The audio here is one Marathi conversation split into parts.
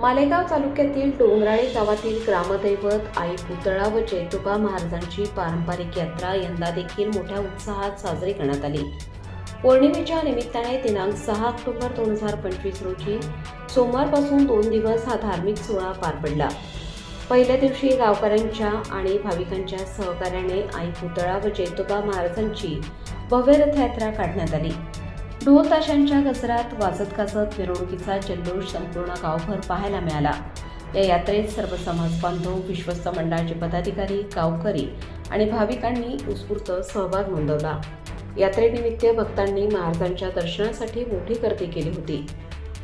मालेगाव तालुक्यातील डोंगराळे गावातील ग्रामदैवत आई पुतळा व जैतोबा महाराजांची पारंपरिक यात्रा यंदा देखील मोठ्या उत्साहात साजरी करण्यात आली. पौर्णिमेच्या निमित्ताने दिनांक सहा ऑक्टोबर दोन हजार पंचवीस रोजी सोमवारपासून दोन दिवस हा धार्मिक सोहळा पार पडला. पहिल्या दिवशी गावकऱ्यांच्या आणि भाविकांच्या सहकार्याने आई पुतळा व जैतोबा महाराजांची भव्य रथयात्रा काढण्यात आली. ढोल ताशांच्या गजरात वाजत गाजत मिरवणुकीचा जल्लोष संपूर्ण गावभर पाहायला मिळाला. या यात्रेत सर्व समाज बांधव विश्वस्त मंडळाचे पदाधिकारी गावकरी आणि भाविकांनी उत्स्फूर्त सहभाग नोंदवला. यात्रेनिमित्त भक्तांनी महाराजांच्या दर्शनासाठी मोठी गर्दी केली होती.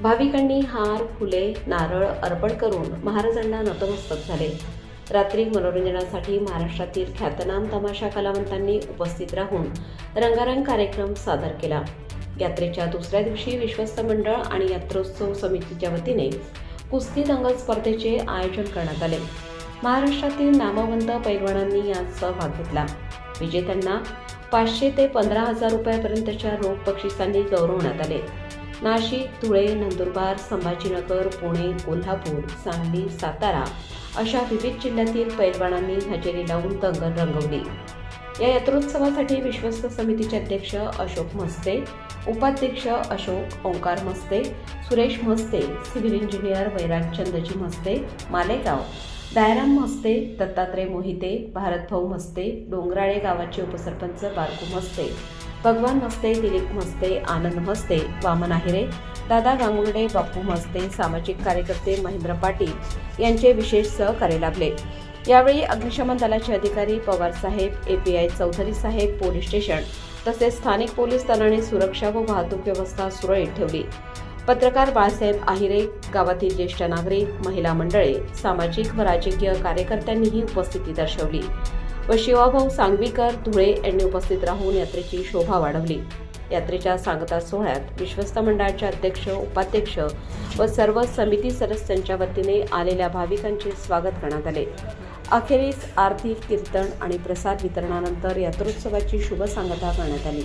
भाविकांनी हार फुले नारळ अर्पण करून महाराजांना नतमस्तक झाले. रात्री मनोरंजनासाठी महाराष्ट्रातील ख्यातनाम तमाशा कलावंतांनी उपस्थित राहून रंगारंग कार्यक्रम सादर केला. यात्रेच्या दुसऱ्या दिवशी विश्वस्त मंडळ आणि यात्रोत्सव समितीच्या वतीने कुस्ती दंगल स्पर्धेचे आयोजन करण्यात आले. महाराष्ट्रातील नामवंत पैलवानांनी यात सहभाग घेतला. विजेत्यांना पाचशे ते पंधरा हजार रुपयापर्यंतच्या रोख बक्षिसांनी गौरवण्यात आले. नाशिक धुळे नंदुरबार संभाजीनगर पुणे कोल्हापूर सांगली सातारा अशा विविध जिल्ह्यातील पैलवानांनी हजेरी लावून दंगल रंगवली. या यात्रोत्सवासाठी विश्वस्त समितीचे अध्यक्ष अशोक मस्ते उपाध्यक्ष अशोक ओंकार मस्ते सुरेश मस्ते सिव्हिल इंजिनियर वैराग चंदजी मस्ते मालेगाव. दयाराम मस्ते दत्तात्रय मोहिते भारतभाऊ मस्ते डोंगराळे गावाचे उपसरपंच बारकू मस्ते. भगवान मस्ते दिलीप मस्ते आनंद मस्ते वामन आहिरे. दादा गांगुर्डे बापू मस्ते सामाजिक कार्यकर्ते महेंद्र पाटील यांचे विशेष सहकार्य लाभले. यावेळी अग्निशमन दलाचे अधिकारी पवार साहेब एपीआय चौधरी साहेब पोलीस स्टेशन तसेच स्थानिक पोलीस दलाने सुरक्षा व वाहतूक व्यवस्था सुरळीत ठेवली. पत्रकार बाळासाहेब आहिरे गावातील ज्येष्ठ नागरिक महिला मंडळे सामाजिक व राजकीय कार्यकर्त्यांनीही उपस्थिती दर्शवली व शिवाभाऊ सांगवीकर धुळे यांनी उपस्थित राहून यात्रेची शोभा वाढवली. यात्रेच्या सांगता सोहळ्यात विश्वस्त मंडळाचे अध्यक्ष उपाध्यक्ष व सर्व समिती सदस्यांच्या वतीने आलेल्या भाविकांचे स्वागत करण्यात आले. अखेरीस आरती कीर्तन आणि प्रसाद वितरणानंतर यात्रोत्सवाची शुभ सांगता करण्यात आली.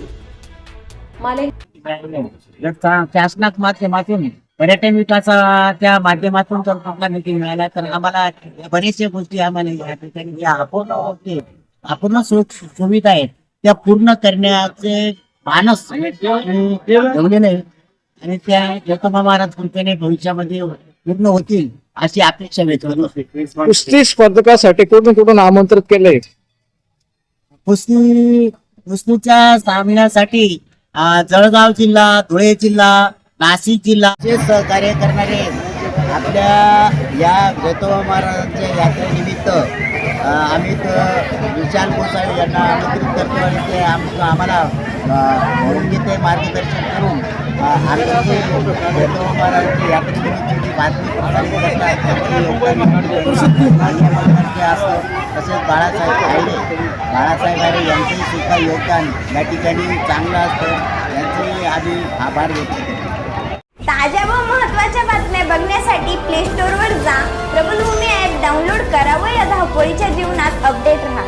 माले शासनात माध्यमातून पर्यटन विकासाच्या माध्यमातून जर आपला निधी मिळाला तर आम्हाला बरेचशा गोष्टी आम्हाला या ठिकाणी ज्या अपूर्ण अपूर्ण सुविधा आहेत. त्या पूर्ण करण्याचे मानस ठेवलेले आणि त्या ज्योतिबा महाराज कृपेने भविष्यामध्ये पूर्ण होतील. अशी अपेक्षा व्यक्त. कुस्ती स्पर्धकासाठी कुठून कुठून आमंत्रित केले कुस्ती कुस्तीच्या सामन्यासाठी जळगाव जिल्हा धुळे जिल्हा नाशिक जिल्हा चे सहकार्य करणारे आपल्या या ज्योतिबा महाराजांच्या यात्रेनिमित्त आम्ही विशाल गोसावी यांना आमंत्रित करतो आणि ते आम- आम्हाला मार्गदर्शन करून असतं तसेच बाळासाहेब आईने बाळासाहेब आयडे यांचंही सुद्धा योगदान या ठिकाणी चांगलं असतं यांचेही आम्ही आभार व्यक्त करतो ताज्या व महत्त्वाच्या बातम्या बघण्यासाठी प्ले स्टोअरवर जा. प्रबलभूमी ॲप डाउनलोड करा व या धावपळीच्या जीवनात अपडेट राहा.